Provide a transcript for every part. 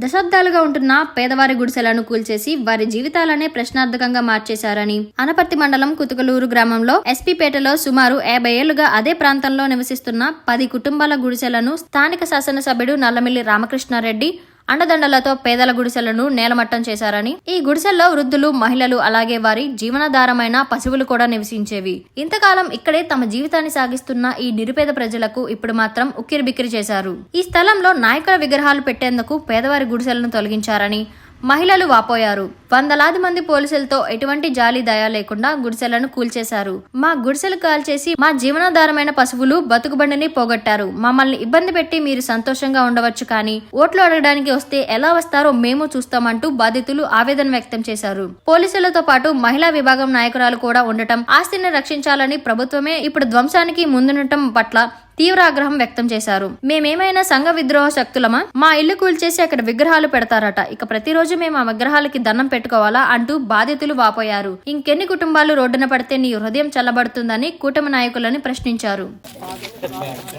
దశాబ్దాలుగా ఉంటున్న పేదవారి గుడిసెలను కూల్చేసి వారి జీవితాలనే ప్రశ్నార్థకంగా మార్చేశారని అనపర్తి మండలం కుతుకలూరు గ్రామంలో ఎస్పీపేటలో సుమారు యాభై ఏళ్ళుగా అదే ప్రాంతంలో నివసిస్తున్న పది కుటుంబాల గుడిసెలను స్థానిక శాసనసభ్యుడు నల్లమిల్లి రామకృష్ణారెడ్డి అండదండలతో పేదల గుడిసెలను నేలమట్టం చేశారని ఈ గుడిసెల్లో వృద్ధులు మహిళలు అలాగే వారి జీవనాధారమైన పశువులు కూడా నివసించేవి. ఇంతకాలం ఇక్కడే తమ జీవితాన్ని సాగిస్తున్న ఈ నిరుపేద ప్రజలకు ఇప్పుడు మాత్రం ఉక్కిరిబిక్కిరి చేశారు. ఈ స్థలంలో నాయకుల విగ్రహాలు పెట్టేందుకు పేదవారి గుడిసెలను తొలగించారని మహిళలు వాపోయారు. వందలాది మంది పోలీసులతో ఎటువంటి జాలి దయ లేకుండా గుడిసెలను కూల్చేశారు. మా గుడిసెలు కాల్చేసి మా జీవనాధారమైన పశువులు బతుకుబండిని పోగొట్టారు. మమ్మల్ని ఇబ్బంది పెట్టి మీరు సంతోషంగా ఉండవచ్చు కానీ ఓట్లు అడగడానికి వస్తే ఎలా వస్తారో మేము చూస్తామంటూ బాధితులు ఆవేదన వ్యక్తం చేశారు. పోలీసులతో పాటు మహిళా విభాగం నాయకురాలు కూడా ఉండటం ఆస్తిని రక్షించాలని ప్రభుత్వమే ఇప్పుడు ధ్వంసానికి ముందుండటం పట్ల తీవ్ర ఆగ్రహం వ్యక్తం చేశారు. మేమేమైనా సంఘ విద్రోహ శక్తులమా? మా ఇల్లు కూల్చేసి అక్కడ విగ్రహాలు పెడతారట. ఇక ప్రతిరోజు మేము ఆ విగ్రహాలకి దండం పెట్టుకోవాలా అంటూ బాధితులు వాపోయారు. ఇంకెన్ని కుటుంబాలు రోడ్డున పడితే నీ హృదయం చల్లబడుతుందని కూటమి నాయకులని ప్రశ్నించారు ఇంకా ఇక్కడి నుంచి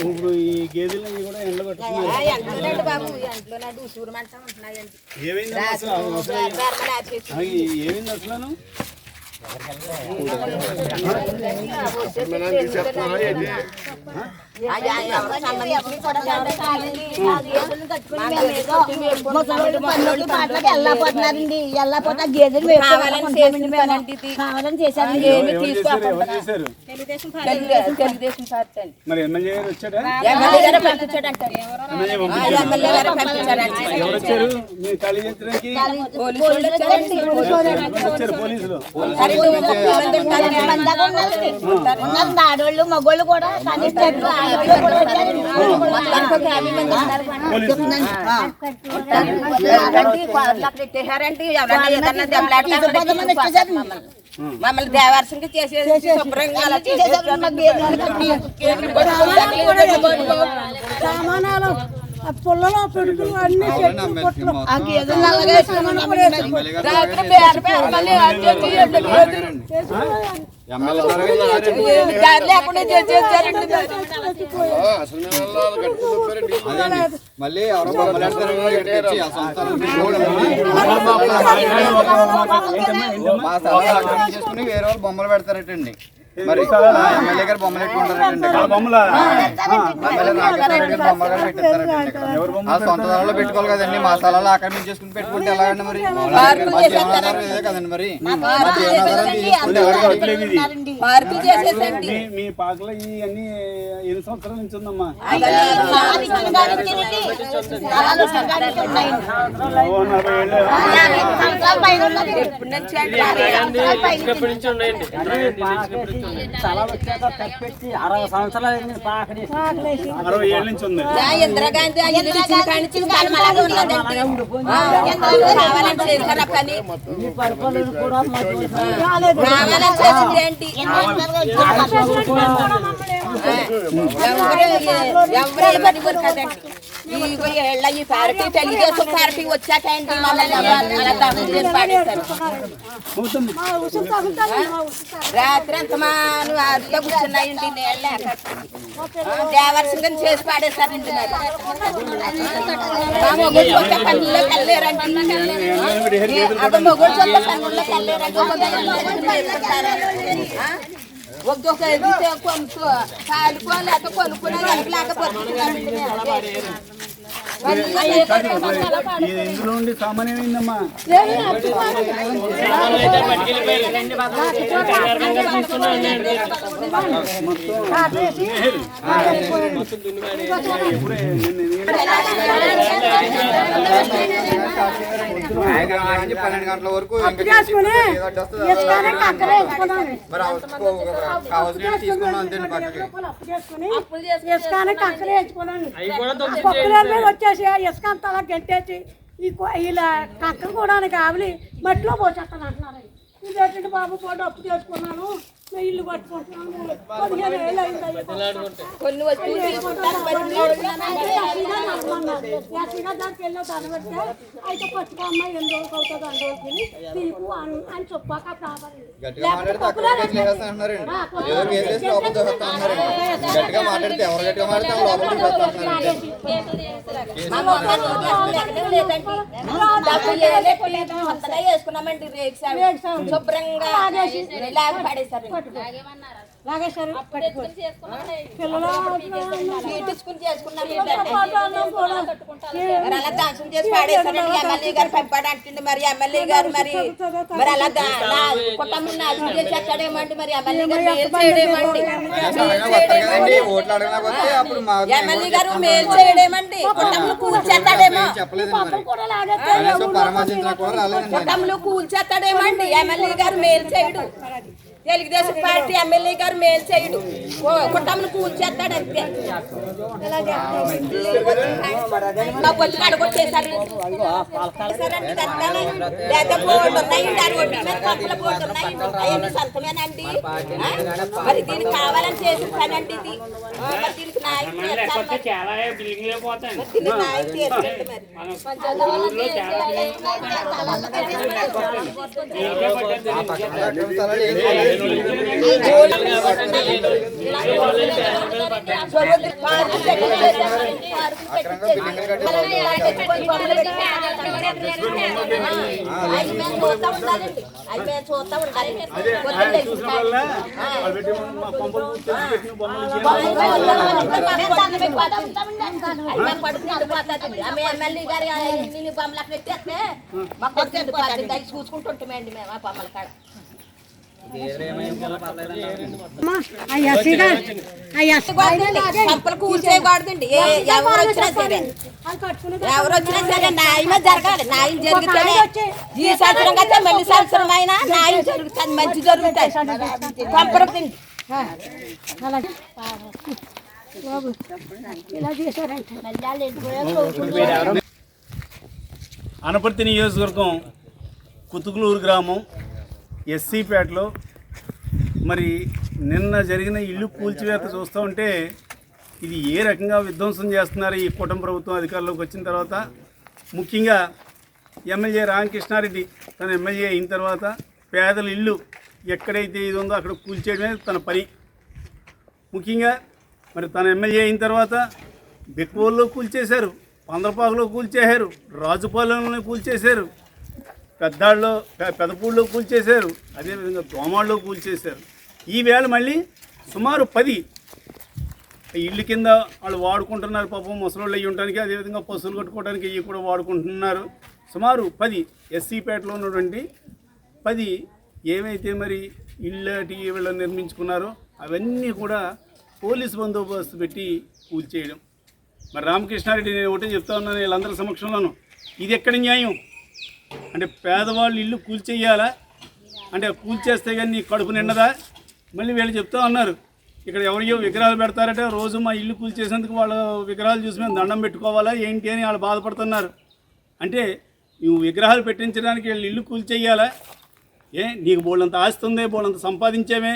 ఇప్పుడు ఈ గేదెలు కూడా ఎండ ఉంటున్నాయండి ఏమైంది అసలు ఏమైంది అసలు వెళ్ళపోతున్నారండి వెళ్ళపోతే గేదెలు కావాలని చేశారు ఏమి ఎవరు చేశారు ఎవరు చేశారు తెలుగుదేశం పార్టీ అండి మరి ఎమ్మెల్యే గారు వచ్చాడా ఎమ్మెల్యే గారు పంపించాడంటారు ఎమ్మెల్యే పంపించారు ఎమ్మెల్యే గారు పంపించాడండి ఎవరు వచ్చారు? మీరు ఖాళీ చేయించడానికి పోలీసులు ఉన్నది ఆడవాళ్ళు మగోళ్ళు కూడా కనిపించారు ఆడవాళ్ళు కూడా మంది ఏదన్నా మమ్మల్ని. మమ్మల్ని దేవర్సంగా చేసేసి శుభ్రంగా సామానాలు ఆ పుల్లలో పెడుకులు అన్ని చెట్లు పుట్టలు ఆ గేదెలు అలాగే వేసుకున్నాం కూడా వేసుకున్నాం. రాత్రి పేర పేర మళ్ళీ అడ్డొచ్చి ఎండకి దారి లేకుండా చేసేసారండి మళ్ళీ ఎవరో బొమ్మలు వేస్తారు ఎక్కడికి ఆ సంతానం మా స్థలాలు ఆక్రమించేసుకుని వేరే వాళ్ళు బొమ్మలు పెడతారటండి. మరి ఎమ్మెల్యే గారు బొమ్మలు ఆ సొంత స్థలంలో పెట్టుకోవాలి కదండి మా స్థలాలు ఆక్రమించేసుకుని పెట్టుకుంటే ఎలాగండి మరి? కదండి మరి? మా పాకలో ఈ అన్ని ఎన్ని సంవత్సరాల నుంచి ఉందమ్మా? ఎప్పటి నుంచి అండి? స్థలాలు వచ్చాక కప్పెట్టి అరవై సంవత్సరాలు అయింది పాకని అరవై ఏళ్ళ నుంచి ఉంది ఆ ఇందిరాగాంధీ ఆ ఇల్లు ఇచ్చిన కాడి పరిపాలన ఏళ్ళ ఈ పార్టీ తెలుగుదేశం పార్టీ వచ్చాక ఏంటి మమ్మల్ని అలా దహనం చేసి పాడేశారు? రాత్రి అంత మాను అదిగా కూర్చున్నాయండి నీళ్ళ దేవర్సంగా చేసి పాడేశారండి మొగుడు చూస్తే అది మొగుడు చూస్తే ఒక్కొక్క కొనుక్కో పాడుకో లేక కొనుక్కునే లేకపోతే ఇందులో ఉండి సామాన్యమైందమ్మా పన్నెండు గంటల వరకు చేసుకుని తీసుకున్నాం అంతే పక్కకి చేసుకుని చేసి ఇసుక అంతా అలా గెట్టేసి ఈ ఇలా కక్క కూడా కావలి మట్టిలో పోసేస్తాను అంటున్నారు. ఇదేంటంటే బాబు పోటీ అప్పు చేసుకున్నాను. ఇల్లు కొన్ని అయితే పట్టుకో అమ్మ ఎన్ని రోజులు అవుతుంది అన్ని రోజులు అని చెప్పాక గట్టిగా మాట్లాడితే ఎవరు గట్టిగా మాట్లాడితే శుభ్రంగా లాగ లాగేశారు? పిల్లలు మరి అలా దాంసం చేసి పాడేశారండి ఎమ్మెల్యే గారు మరి ఎమ్మెల్యే గారు మరి. మరి అలా దా- నా కుటుంబం నాశనం చేసి ఎక్కడేమండి మరి? ఎమ్మెల్యే గారు మేలు చేయడేమండి? ఎమ్మెల్యే గారు మేలు చేయడేమండి? కుటుంబం కూల్చేస్తాడేమో కుటుంబంలో కూల్చేస్తాడేమండి ఎమ్మెల్యే గారు మేలు చేయడు. తెలుగుదేశం పార్టీ ఎమ్మెల్యే గారు మేలు చేయడు. అంతే. బోర్డు ఉన్నాయండి ఆ రోడ్డు మీద పంపుల బోర్డు ఉన్నాయండి అవన్నీ సొంతమేనండి ఆ? మరి దీనికి కావాలని చేసిన పనండి ఇది. మరి దీనికి దీనికి చేస్తారండి మరి. మా చూసుకుంటుంటామండి మేము ఆ బొమ్మల కాడ ఏ- ఎవరు వచ్చినా సరే ఎవరు వచ్చినా సరే న్యాయమే జరగాలి న్యాయం జరిగితేనే ఈ సంవత్సరం కదా మళ్ళీ సంవత్సరం అయినా న్యాయం జరుగుతుంది మంచి జరుగుతుంది అనపర్తి నియోజకవర్గం కుతుకులూరు గ్రామం ఎస్సీపేటలో మరి నిన్న జరిగిన ఇల్లు కూల్చివేత చూస్తూ ఉంటే ఇది ఏ రకంగా విధ్వంసం చేస్తున్నారు ఈ కూటమి ప్రభుత్వం అధికారంలోకి వచ్చిన తర్వాత? ముఖ్యంగా ఎమ్మెల్యే రామకృష్ణారెడ్డి తన ఎమ్మెల్యే అయిన తర్వాత పేదల ఇల్లు ఎక్కడైతే ఇది ఉందో అక్కడ కూల్చేయడమే తన పని. ముఖ్యంగా మరి తన ఎమ్మెల్యే అయిన తర్వాత బెక్కువల్లో కూల్చేశారు పందరపాకులో కూల్చేశారు రాజుపాలెంలో కూల్చేశారు పెద్దాళ్ళలో పె- పెదపూడిలో కూల్చేశారు. అదేవిధంగా దోమాళ్ళలో కూల్చేశారు. ఈవేళ మళ్ళీ సుమారు పది ఇల్లు కింద వాళ్ళు వాడుకుంటున్నారు పాపం. ముసలోళ్ళు అయ్యి ఉండడానికి అదేవిధంగా పశువులు కట్టుకోవడానికి ఇవి కూడా వాడుకుంటున్నారు. సుమారు పది ఎస్సీపేటలో ఉన్నటువంటి పది ఏవైతే మరి ఇళ్ళటి వీళ్ళు నిర్మించుకున్నారో అవన్నీ కూడా పోలీస్ బందోబస్తు పెట్టి కూల్చేయడం. మరి రామకృష్ణారెడ్డి నేను ఒకటే చెప్తా ఉన్నాను వీళ్ళందరి సమక్షంలోనూ. ఇది ఎక్కడ న్యాయం? అంటే పేదవాళ్ళు ఇల్లు కూల్చేయాలా అంటే కూల్చేస్తే కానీ నీ కడుపు నిండదా? మళ్ళీ వీళ్ళు చెప్తా ఉన్నారు. ఇక్కడ ఎవరియో విగ్రహాలు పెడతారట. రోజు మా ఇల్లు కూల్చేసేందుకు వాళ్ళ విగ్రహాలు చూసి మేము దండం పెట్టుకోవాలా ఏంటి అని వాళ్ళు బాధపడుతున్నారు. అంటే నువ్వు విగ్రహాలు పెట్టించడానికి వీళ్ళు ఇల్లు కూల్చేయాలా ఏ నీకు బోళ్ళంత ఆస్తి ఉంది బోళ్ళంత సంపాదించేమే.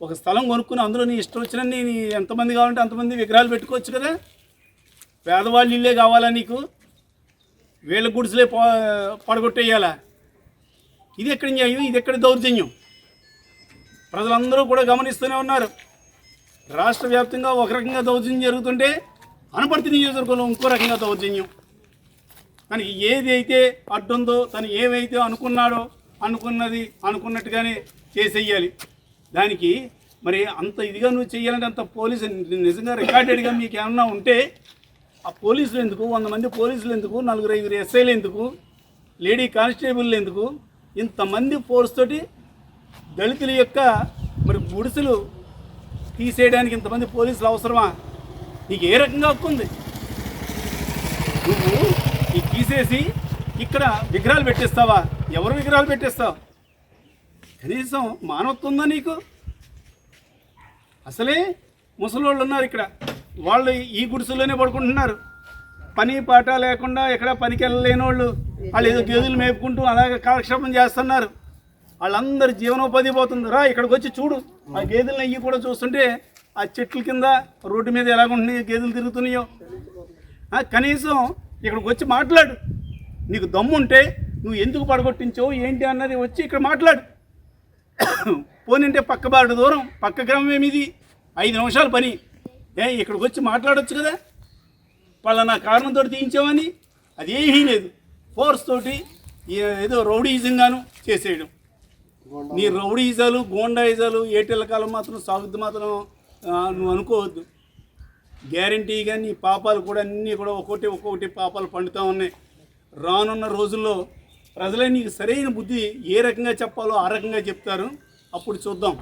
ఒక స్థలం కొనుక్కుని అందులో నీ ఇష్టం వచ్చిన నీ ఎంతమంది కావాలంటే అంతమంది విగ్రహాలు పెట్టుకోవచ్చు కదా? పేదవాళ్ళు ఇల్లే కావాలా నీకు? వీళ్ళ గుడిసెలే పో పడగొట్టేయాలా? ఇది ఎక్కడ న్యాయం? ఇది ఎక్కడ దౌర్జన్యం? ప్రజలందరూ కూడా గమనిస్తూనే ఉన్నారు. రాష్ట్ర వ్యాప్తంగా ఒక రకంగా దౌర్జన్యం జరుగుతుంటే అనపర్తి నియోజకవర్గంలో ఇంకో రకంగా దౌర్జన్యం. కానీ ఏది అయితే అడ్డుందో తను ఏమైతే అనుకున్నాడో అనుకున్నది అనుకున్నట్టుగానే చేసేయాలి. దానికి మరి అంత ఇదిగా నువ్వు చేయాలంటే అంత పోలీసు నిజంగా రికార్డెడ్గా మీకు ఏమన్నా ఉంటే ఆ పోలీసులు ఎందుకు? వంద మంది పోలీసులు ఎందుకు? నలుగురు ఐదుగురు ఎస్ఐలు ఎందుకు? లేడీ కానిస్టేబుల్ ఎందుకు? ఇంతమంది ఫోర్స్ తోటి దళితుల యొక్క మరి గుడిసెలు తీసేయడానికి ఇంతమంది పోలీసులు అవసరమా? నీకు ఏ రకంగా హక్కు ఉంది? నువ్వు ఈ తీసేసి ఇక్కడ విగ్రహాలు పెట్టేస్తావా? ఎవరు విగ్రహాలు పెట్టేస్తావు? కనీసం మానవత్వం ఉందా నీకు? అసలే ముసలోళ్ళు ఉన్నారు ఇక్కడ. వాళ్ళు ఈ గుడిసెల్లోనే పడుకుంటున్నారు. పని పాట లేకుండా ఎక్కడ పనికి వెళ్ళలేని వాళ్ళు. వాళ్ళు ఏదో గేదెలు మేపుకుంటూ అలాగే కాలక్షేపం చేస్తున్నారు. వాళ్ళందరి జీవనోపాధి పోతుంది. రా ఇక్కడికి వచ్చి చూడు. ఆ గేదెలను అయ్యి కూడా చూస్తుంటే ఆ చెట్ల కింద రోడ్డు మీద ఎలాగుంటున్నాయో గేదెలు తిరుగుతున్నాయో. కనీసం ఇక్కడికి వచ్చి మాట్లాడు. నీకు దమ్ముంటే నువ్వు ఎందుకు పడగొట్టించావు ఏంటి అన్నది వచ్చి ఇక్కడ మాట్లాడు. పోనింటే పక్క బాడు దూరం పక్క గ్రామం ఏమిది? ఐదు నిమిషాలు పని. ఏ ఇక్కడికి వచ్చి మాట్లాడొచ్చు కదా? పలానా కారణంతో తీయించామని అది ఏమీ లేదు. ఫోర్స్ తోటి ఏదో రౌడీజంగాను చేసేయడం. నీ రౌడీజాలు గోండాయిజాలు ఏటెల కాలం మాత్రం సాగుద్ది మాత్రం నువ్వు అనుకోవద్దు. గ్యారంటీగా నీ పాపాలు కూడా అన్నీ కూడా ఒక్కొక్కటి ఒక్కొక్కటి పాపాలు పండుతూ ఉన్నాయి. రానున్న రోజుల్లో ప్రజలే నీకు సరైన బుద్ధి ఏ రకంగా చెప్పాలో ఆ రకంగా చెప్తారు. అప్పుడు చూద్దాం.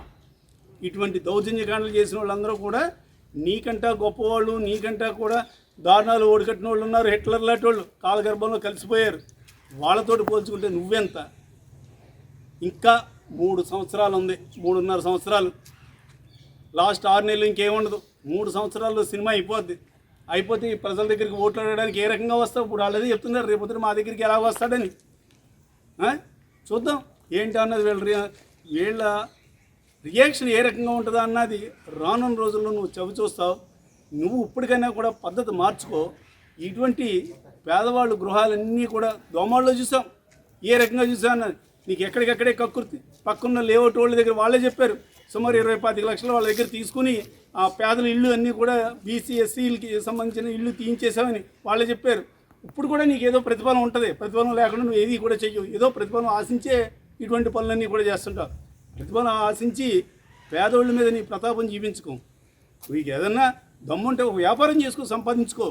ఇటువంటి దౌర్జన్యకాండలు చేసిన వాళ్ళందరూ కూడా నీకంటా గొప్పవాళ్ళు నీకంటా కూడా దారుణాలు ఓడికట్టిన వాళ్ళు ఉన్నారు. హిట్లర్ లాంటి వాళ్ళు కాలగర్భంలో కలిసిపోయారు. వాళ్ళతోటి పోల్చుకుంటే నువ్వెంత? ఇంకా మూడు సంవత్సరాలు ఉంది. మూడున్నర సంవత్సరాలు. లాస్ట్ ఆరు నెలలు ఇంకేముండదు. మూడు సంవత్సరాల్లో సినిమా అయిపోద్ది. అయిపోతే ఈ ప్రజల దగ్గరికి ఓట్లు ఆడడానికి ఏ రకంగా వస్తావు? ఇప్పుడు వాళ్ళదే చెప్తున్నారు. రేపొద్దున మా దగ్గరికి ఎలా వస్తాడని చూద్దాం. ఏంటి అన్నది వీళ్ళ వీళ్ళ రియాక్షన్ ఏ రకంగా ఉంటుందా అన్నది రానున్న రోజుల్లో నువ్వు చవి చూస్తావు. నువ్వు ఇప్పటికైనా కూడా పద్ధతి మార్చుకో. ఇటువంటి పేదవాళ్ళు గృహాలన్నీ కూడా దోమాల్లో చూసాం. ఏ రకంగా చూసావు అన్నది? నీకు ఎక్కడికక్కడే కక్కుర్తి. పక్కన్న లేఅవుట్ వాళ్ళ దగ్గర వాళ్ళే చెప్పారు. సుమారు ఇరవై పాతిక లక్షలు వాళ్ళ దగ్గర తీసుకుని ఆ పేదల ఇల్లు అన్నీ కూడా బీసీ ఎస్సీలకి సంబంధించిన ఇల్లు తీయించేసామని వాళ్ళే చెప్పారు. ఇప్పుడు కూడా నీకు ఏదో ప్రతిఫలం ఉంటుంది. ప్రతిఫలం లేకుండా నువ్వు ఏది కూడా చెయ్యవు. ఏదో ప్రతిఫలం ఆశించే ఇటువంటి పనులన్నీ కూడా చేస్తుంటావు. ప్రతిఫలం ఆశించి పేదోళ్ళ మీద నీ ప్రతాపం జీవించుకో నీకు ఏదన్నా దమ్ముంటే ఒక వ్యాపారం చేసుకో సంపాదించుకో.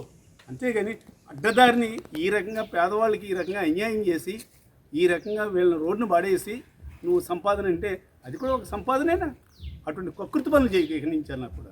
అంతేగాని అడ్డదారిని ఈ రకంగా పేదవాళ్ళకి ఈ రకంగా అన్యాయం చేసి ఈ రకంగా వీళ్ళని రోడ్డును పాడేసి నువ్వు సంపాదన అంటే అది కూడా ఒక సంపాదనేనా? అటువంటి ప్రకృతి పనులు చేయక ఇక నుంచి కూడా.